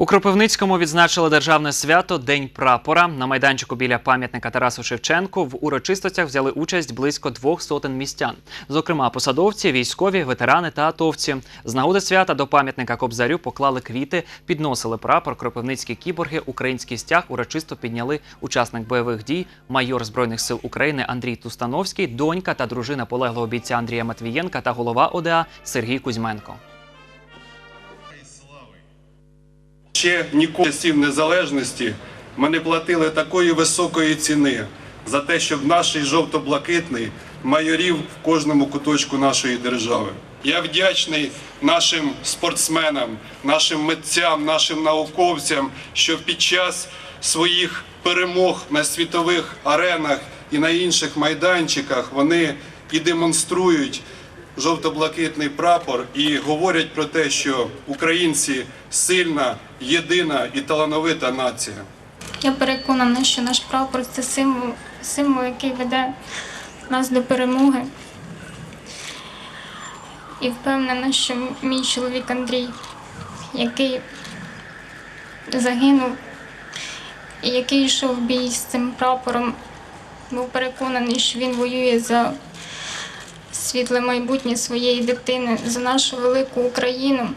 У Кропивницькому відзначили державне свято День прапора. На майданчику біля пам'ятника Тарасу Шевченку в урочистостях взяли участь близько двох сотень містян. Зокрема, посадовці, військові, ветерани та атовці. З нагоди свята до пам'ятника Кобзарю поклали квіти, підносили прапор. Кропивницькі кіборги, український стяг урочисто підняли учасник бойових дій, майор збройних сил України Андрій Тустановський, донька та дружина полеглого бійця Андрія Матвієнка та голова ОДА Сергій Кузьменко. Ще ніколи з часів незалежності ми не платили такої високої ціни за те, щоб наш жовто-блакитний майорів в кожному куточку нашої держави. Я вдячний нашим спортсменам, нашим митцям, нашим науковцям, що під час своїх перемог на світових аренах і на інших майданчиках вони і демонструють жовто-блакитний прапор і говорять про те, що українці сильна, єдина і талановита нація. Я переконана, що наш прапор це символ, символ, який веде нас до перемоги. І впевнена, що мій чоловік Андрій, який загинув і який йшов в бій з цим прапором, був переконаний, що він воює за світле майбутнє своєї дитини, за нашу велику Україну.